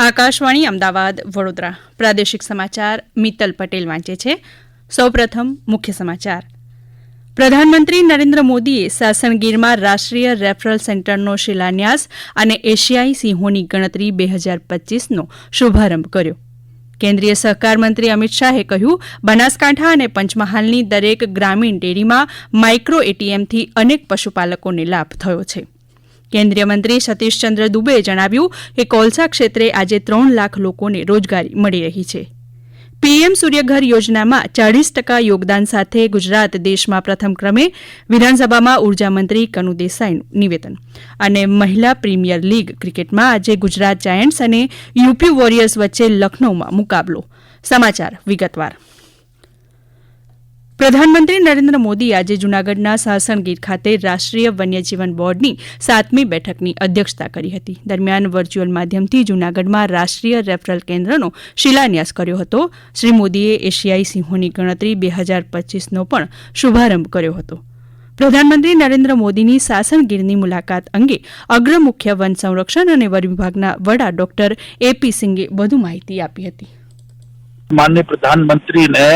આકાશવાણી અમદાવાદ, વડોદરા. પ્રાદેશિક સમાચાર મિત્તલ પટેલ વાંચે છે. સૌપ્રથમ મુખ્ય સમાચાર. પ્રધાનમંત્રી નરેન્દ્ર મોદીએ સાસણગીરમાં રાષ્ટ્રીય રેફરલ સેન્ટરનો શિલાન્યાસ અને એશિયાઈ સિંહોની ગણતરી બે હજાર પચીસનો શુભારંભ કર્યો. કેન્દ્રીય સહકાર મંત્રી અમિત શાહે કહ્યું, બનાસકાંઠા અને પંચમહાલની દરેક ગ્રામીણ ડેરીમાં માઇક્રો એટીએમથી અનેક પશુપાલકોને લાભ થયો છે. કેન્દ્રીય મંત્રી સતીશચંદ્ર દુબેએ જણાવ્યું કે કોલસા ક્ષેત્રે આજે ત્રણ લાખ લોકોને રોજગારી મળી રહી છે. પીએમ સૂર્યઘર યોજનામાં ચાળીસ ટકા યોગદાન સાથે ગુજરાત દેશમાં પ્રથમ ક્રમે વિધાનસભામાં ઉર્જામંત્રી કનુ દેસાઈનું નિવેદન. અને મહિલા પ્રીમિયર લીગ ક્રિકેટમાં આજે ગુજરાત જાયન્ટ્સ અને યુપી વોરિયર્સ વચ્ચે લખનૌમાં મુકાબલો. સમાચાર વિગતવાર. પ્રધાનમંત્રી નરેન્દ્ર મોદી આજે જૂનાગઢના સાસણગીર ખાતે રાષ્ટ્રીય વન્યજીવન બોર્ડની સાતમી બેઠકની અધ્યક્ષતા કરી હતી. દરમિયાન વર્ચ્યુઅલ માધ્યમથી જૂનાગઢમાં રાષ્ટ્રીય રેફરલ કેન્દ્રનો શિલાન્યાસ કર્યો હતો. શ્રી મોદીએ એશિયાઈ સિંહોની ગણતરી બે હજાર પચીસનો પણ શુભારંભ કર્યો હતો. પ્રધાનમંત્રી નરેન્દ્ર મોદીની સાસણગીરની મુલાકાત અંગે અગ્ર મુખ્ય વન સંરક્ષણ અને વન વિભાગના વડા ડોક્ટર એપી સિંઘે વધુ માહિતી આપી હતી. માનનીય પ્રધાનમંત્રીને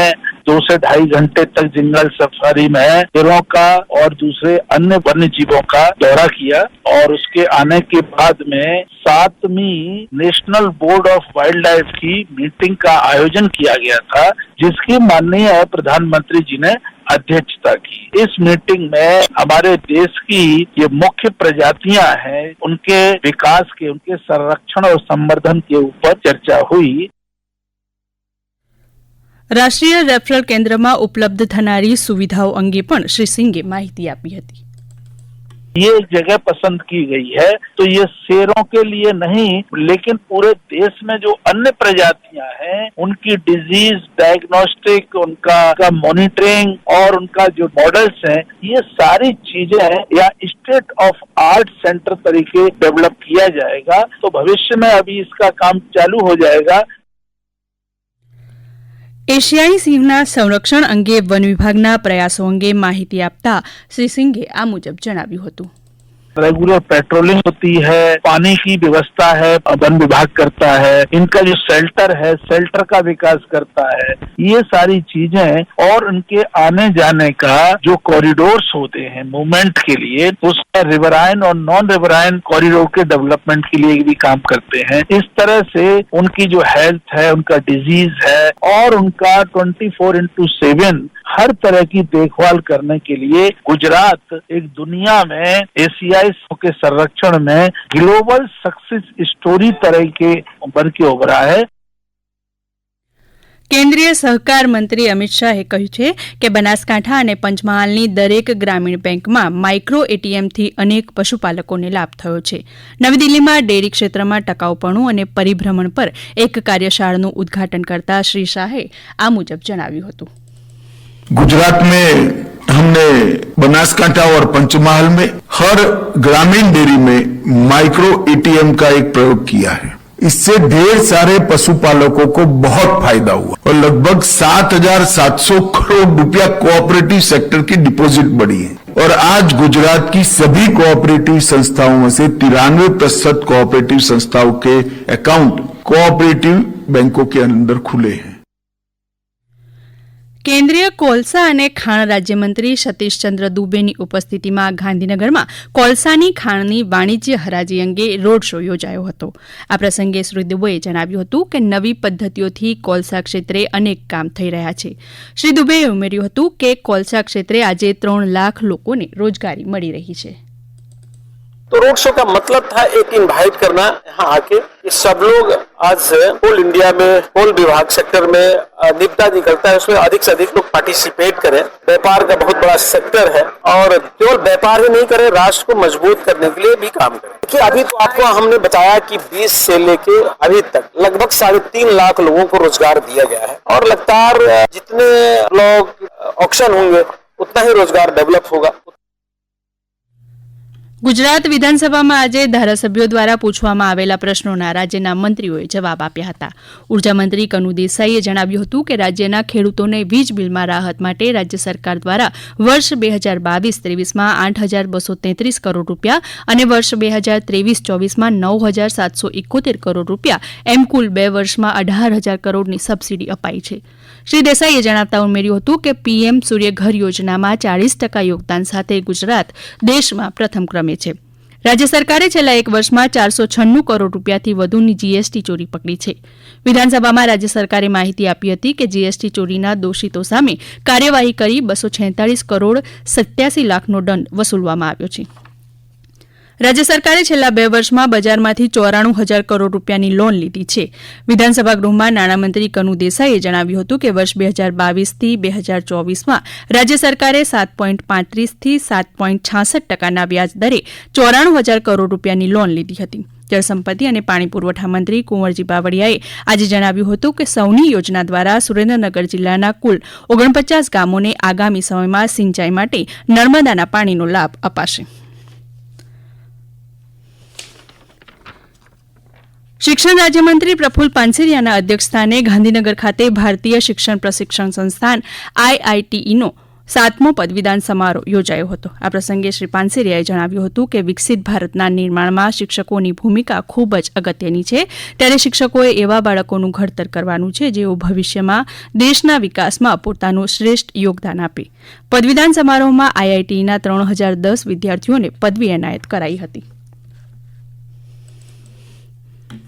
दो से ढाई घंटे तक जंगल सफारी में गिरों का और दूसरे अन्य वन्य जीवों का दौरा किया और उसके आने के बाद में सातवीं national board of wild life की मीटिंग का आयोजन किया गया था, जिसकी माननीय प्रधानमंत्री जी ने अध्यक्षता की। इस मीटिंग में हमारे देश की ये मुख्य प्रजातियाँ हैं, उनके विकास के, उनके संरक्षण और संवर्धन के ऊपर चर्चा हुई। રાષ્ટ્રીય રેફરલ કેન્દ્રમાં ઉપલબ્ધ થનારી સુવિધાઓ અંગે પણ શ્રી સિંઘે માહિતી આપી હતી ये जगह पसंद की गई है तो ये शेरों के लिए नहीं लेकिन पूरे देश में जो अन्य प्रजातियां हैं उनकी डिजीज डायग्नोस्टिक उनका, का मॉनिटरिंग और उनका जो मॉडल्स हैं ये सारी चीजें या स्टेट ऑफ आर्ट सेंटर तरीके डेवलप किया जाएगा तो भविष्य में अभी इसका काम चालू हो जाएगा એશિયાઈ સિંહના સંરક્ષણ અંગે વન વિભાગના પ્રયાસો અંગે માહિતી આપતા શ્રી સિંઘે આ મુજબ જણાવ્યું હતું. रेगुलर पेट्रोलिंग होती है, पानी की व्यवस्था है, वन विभाग करता है, इनका जो शेल्टर है शेल्टर का विकास करता है, ये सारी चीज़ें और उनके आने जाने का जो कॉरिडोर्स होते हैं मूवमेंट के लिए, उसका रिवराइन और नॉन रिवराइन कॉरिडोर के डेवलपमेंट के लिए भी काम करते हैं। इस तरह से उनकी जो हेल्थ है, उनका डिज़ीज़ है और उनका ट्वेंटी फोर इंटू सेवन हर तरह की देखभाल करने के लिए गुजरात एक दुनिया में एशियाई के संरक्षण में ग्लोबल सक्सेस स्टोरी तरह के बन के उभरा है કેન્દ્રીય સહકાર મંત્રી અમિત શાહે કહ્યું છે કે બનાસકાંઠા અને પંચમહાલની દરેક ગ્રામીણ બેંકમાં માઇક્રો એટીએમથી અનેક પશુપાલકોને લાભ થયો છે નવી દિલ્હીમાં ડેરી ક્ષેત્રમાં ટકાઉપણું અને પરિભ્રમણ પર એક કાર્યશાળાનું ઉદઘાટન કરતા શ્રી શાહે આ મુજબ જણાવ્યું હતું गुजरात में हमने बनासकांठा और पंचमहाल में हर ग्रामीण डेयरी में माइक्रो एटीएम का एक प्रयोग किया है। इससे ढेर सारे पशुपालकों को बहुत फ़ायदा हुआ और लगभग सात हज़ार सात सौ करोड़ रुपया कोऑपरेटिव सेक्टर की डिपॉजिट बढ़ी है। और आज गुजरात की सभी कोऑपरेटिव संस्थाओं में से तिरानवे प्रतिशत कोऑपरेटिव संस्थाओं के अकाउंट कोऑपरेटिव बैंकों के अंदर खुले हैं। કેન્દ્રીય કોલસા અને ખાણ રાજ્યમંત્રી સતીશચંદ્ર દુબેની ઉપસ્થિતિમાં ગાંધીનગરમાં કોલસાની ખાણની વાણિજ્ય હરાજી અંગે રોડ શો યોજાયો હતો. આ પ્રસંગે શ્રી દુબેએ જણાવ્યું હતું કે નવી પદ્ધતિઓથી કોલસા ક્ષેત્રે અનેક કામ થઈ રહ્યા છે. શ્રી દુબેએ ઉમેર્યું હતું કે કોલસા ક્ષેત્રે આજે ત્રણ લાખ લોકોને રોજગારી મળી રહી છે. तो रोड शो का मतलब था एक इनवाइट करना, यहाँ आके। कि सब लोग आज होल इंडिया में होल विभाग सेक्टर में निपटा निकलता है। उसमें अधिक से अधिक लोग पार्टिसिपेट करें। व्यापार का बहुत बड़ा सेक्टर है और केवल व्यापार ही नहीं करें, राष्ट्र को मज़बूत करने के लिए भी काम करें। देखिए, अभी तो आपको हमने बताया कि 20 से लेके अभी तक लगभग साढ़े तीन लाख लोगों को रोज़गार दिया गया है। और लगातार जितने लोग ऑप्शन होंगे, उतना ही रोज़गार डेवलप होगा। ગુજરાત વિધાનસભામાં આજે ધારાસભ્યો દ્વારા પૂછવામાં આવેલા પ્રશ્નોના રાજ્યના મંત્રીઓએ જવાબ આપ્યા હતા. ઉર્જામંત્રી કનુ દેસાઈએ જણાવ્યું હતું કે રાજ્યના ખેડૂતોને વીજ બિલમાં રાહત માટે રાજ્ય સરકાર દ્વારા વર્ષ બે હજાર બાવીસ ત્રેવીસમાં આઠ હજાર બસો તેત્રીસ કરોડ રૂપિયા અને વર્ષ બે હજાર ત્રેવીસ ચોવીસમાં નવ હજાર સાતસો ઇકોતેર કરોડ રૂપિયા એમ કુલ બે વર્ષમાં અઢાર હજાર કરોડની સબસીડી અપાઈ છે. શ્રી દેસાઈએ જણાવતા ઉમેર્યું હતું કે પીએમ સૂર્યઘર યોજનામાં ચાળીસ ટકા યોગદાન સાથે ગુજરાત દેશમાં પ્રથમ ક્રમે છે. રાજ્ય સરકારે છેલ્લા એક વર્ષમાં ચારસો છન્નું કરોડ રૂપિયાથી વધુની જીએસટી ચોરી પકડી છે. વિધાનસભામાં રાજ્ય સરકારે માહિતી આપી હતી કે જીએસટી ચોરીના દોષિતો સામે કાર્યવાહી કરી બસો કરોડ સત્યાસી લાખનો દંડ વસૂલવામાં આવ્યો છે. રાજ્ય સરકારે છેલ્લા બે વર્ષમાં બજારમાંથી ચોરાણું હજાર કરોડ રૂપિયાની લોન લીધી છે. વિધાનસભા ગૃહમાં નાણામંત્રી કનુ દેસાઈએ જણાવ્યું હતું કે વર્ષ બે હજાર બાવીસથી બે હજાર ચોવીસમાં રાજ્ય સરકારે સાત પોઈન્ટ પાંત્રીસથી સાત પોઈન્ટ છાસઠ ટકાના વ્યાજ દરે ચોરાણું હજાર કરોડ રૂપિયાની લોન લીધી હતી. જળસંપત્તિ અને પાણી પુરવઠા મંત્રી કુંવરજી બાવળિયાએ આજે જણાવ્યું હતું કે સૌની યોજના દ્વારા સુરેન્દ્રનગર જિલ્લાના કુલ ઓગણપચાસ ગામોને આગામી સમયમાં સિંચાઈ માટે નર્મદાના પાણીનો લાભ અપાશે. શિક્ષણ રાજ્યમંત્રી પ્રફુલ પાનસેરિયાના અધ્યક્ષસ્થાને ગાંધીનગર ખાતે ભારતીય શિક્ષણ પ્રશિક્ષણ સંસ્થાન આઈઆઈટીઈનો સાતમો પદવીદાન સમારોહ યોજાયો હતો. આ પ્રસંગે શ્રી પાનસેરિયાએ જણાવ્યું હતું કે વિકસિત ભારતના નિર્માણમાં શિક્ષકોની ભૂમિકા ખૂબ જ અગત્યની છે. ત્યારે શિક્ષકોએ એવા બાળકોનું ઘડતર કરવાનું છે જેઓ ભવિષ્યમાં દેશના વિકાસમાં પોતાનું શ્રેષ્ઠ યોગદાન આપે. પદવીદાન સમારોહમાં આઈઆઈટીના ત્રણ હજાર દસ વિદ્યાર્થીઓને પદવી એનાયત કરાઈ હતી.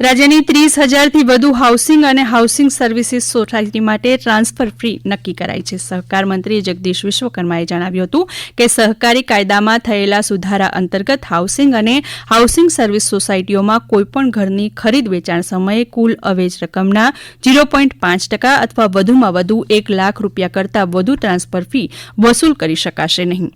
રાજ્યની ત્રીસ હજારથી વધુ હાઉસિંગ અને હાઉસિંગ સર્વિસીસ સોસાયટી માટે ટ્રાન્સફર ફી નક્કી કરાઈ છે. સહકાર મંત્રી જગદીશ વિશ્વકર્માએ જણાવ્યું હતું કે સહકારી કાયદામાં થયેલા સુધારા અંતર્ગત હાઉસિંગ અને હાઉસિંગ સર્વિસ સોસાયટીઓમાં કોઈપણ ઘરની ખરીદ વેચાણ સમયે કુલ અવેજ રકમના ઝીરો પોઈન્ટ પાંચ ટકા અથવા વધુમાં વધુ એક લાખ રૂપિયા કરતાં વધુ ટ્રાન્સફર ફી વસૂલ કરી શકાશે નહીં.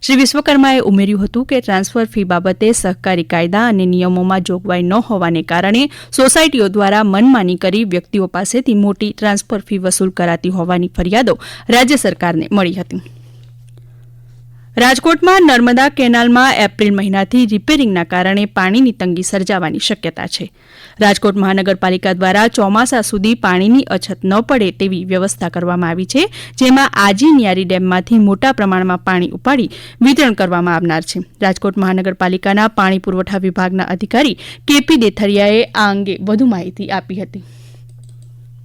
શ્રી વિશ્વકર્માએ ઉમેર્યું હતું કે ટ્રાન્સફર ફી બાબતે સહકારી કાયદા અને નિયમોમાં જોગવાઈ ન હોવાને કારણે સોસાયટીઓ દ્વારા મનમાની કરી વ્યક્તિઓ પાસેથી મોટી ટ્રાન્સફર ફી વસૂલ કરાતી હોવાની ફરિયાદો રાજ્ય સરકારને મળી હતી. રાજકોટમાં નર્મદા કેનાલમાં એપ્રિલ મહિનાથી રિપેરિંગના કારણે પાણીની તંગી સર્જાવાની શક્યતા છે. રાજકોટ મહાનગરપાલિકા દ્વારા ચોમાસા સુધી પાણીની અછત ન પડે તેવી વ્યવસ્થા કરવામાં આવી છે, જેમાં આજી ન્યારી ડેમમાંથી મોટા પ્રમાણમાં પાણી ઉપાડી વિતરણ કરવામાં આવનાર છે. રાજકોટ મહાનગરપાલિકાના પાણી પુરવઠા વિભાગના અધિકારી કેપી દેથરિયાએ આ અંગે વધુ માહિતી આપી હતી.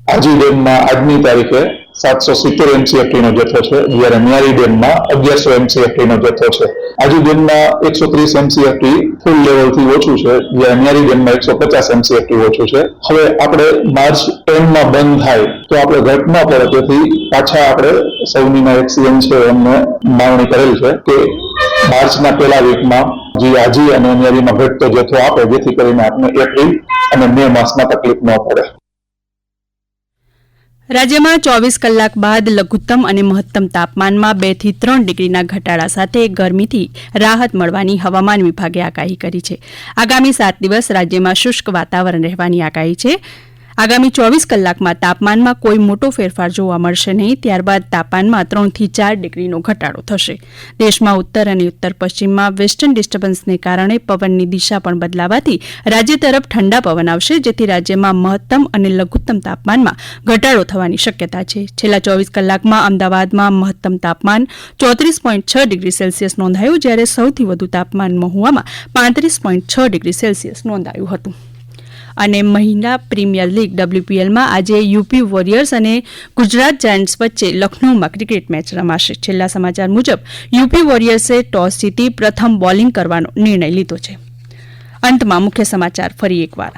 આજી ડેમમાં આજની તારીખે સાતસો સિત્તેર એમસીએફટી નો જથ્થો છે. જ્યારે મ્યારી ડેમમાં અગિયારસો એમસીએફટી નો જથ્થો છે. આજી ડેમમાં એકસો ત્રીસ એમસીએફટી ફૂલ લેવલથી ઓછું છે. જ્યારે મ્યારી ડેમમાં એકસો પચાસ એમસીએફટી ઓછું છે. હવે આપણે માર્ચ ટેનમાં બંધ થાય તો આપણે ઘટ ન પડે તેથી પાછા આપણે સૌનીના સીએમ છે એમને માંગણી કરેલ છે કે માર્ચના પહેલા વીકમાં જે આજી અને અન્યારીમાં ઘટતો જથ્થો આપે, જેથી કરીને આપણે એપ્રિલ અને મે માસમાં તકલીફ ન પડે. રાજ્યમાં ચોવીસ કલાક બાદ લઘુત્તમ અને મહત્તમ તાપમાનમાં બેથી ત્રણ ડિગ્રીના ઘટાડા સાથે ગરમીથી રાહત મળવાની હવામાન વિભાગે આગાહી કરી છે. આગામી સાત દિવસ રાજ્યમાં શુષ્ક વાતાવરણ રહેવાની આગાહી છે. આગામી ચોવીસ કલાકમાં તાપમાનમાં કોઈ મોટો ફેરફાર જોવા મળશે નહીં. ત્યારબાદ તાપમાનમાં ત્રણથી ચાર ડિગ્રીનો ઘટાડો થશે. દેશમાં ઉત્તર અને ઉત્તર પશ્ચિમમાં વેસ્ટર્ન ડિસ્ટર્બન્સને કારણે પવનની દિશા પણ બદલાવાથી રાજ્ય તરફ ઠંડા પવન આવશે, જેથી રાજ્યમાં મહત્તમ અને લઘુત્તમ તાપમાનમાં ઘટાડો થવાની શક્યતા છે. છેલ્લા ચોવીસ કલાકમાં અમદાવાદમાં મહત્તમ તાપમાન ચોત્રીસ પોઈન્ટ છ ડિગ્રી સેલ્સિયસ નોંધાયું, જ્યારે સૌથી વધુ તાપમાન મહુવામાં પાંત્રીસ પોઈન્ટ છ ડિગ્રી સેલ્સિયસ નોંધાયું હતું. અને મહિલા પ્રીમિયર લીગ ડબ્લ્યુપીએલમાં આજે યુપી વોરિયર્સ અને ગુજરાત જાયન્ટ્સ વચ્ચે લખનૌમાં ક્રિકેટ મેચ રમાશે. છેલ્લા સમાચાર મુજબ, યુપી વોરિયર્સે ટોસ જીતી પ્રથમ બોલિંગ કરવાનો નિર્ણય લીધો છે. અંતમાં મુખ્ય સમાચાર ફરી એકવાર.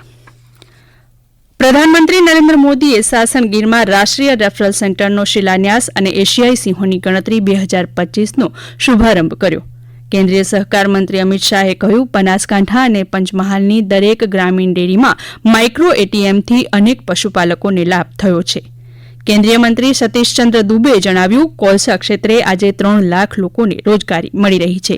પ્રધાનમંત્રી નરેન્દ્ર મોદીએ સાસણગીરમાં રાષ્ટ્રીય રેફરલ સેન્ટરનો શિલાન્યાસ અને એશિયાઈ સિંહોની ગણતરી બે હજાર પચીસનો શુભારંભ કર્યો. કેન્દ્રીય સહકાર મંત્રી અમિત શાહે કહ્યું, બનાસકાંઠા અને પંચમહાલની દરેક ગ્રામીણ ડેરીમાં માઇક્રો એટીએમથી અનેક પશુપાલકોને લાભ થયો છે. કેન્દ્રીય મંત્રી સતીશચંદ્ર દુબેએ જણાવ્યું, કોલસા ક્ષેત્રે આજે ત્રણ લાખ લોકોને રોજગારી મળી રહી છે.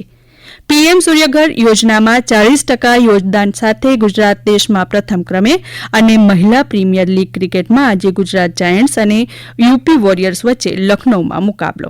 પીએમ સૂર્યઘર યોજનામાં ચાલીસ ટકા યોગદાન સાથે ગુજરાત દેશમાં પ્રથમ ક્રમે અને મહિલા પ્રીમિયર લીગ ક્રિકેટમાં આજે ગુજરાત જાયન્ટ્સ અને યુપી વોરિયર્સ વચ્ચે લખનૌમાં મુકાબલો.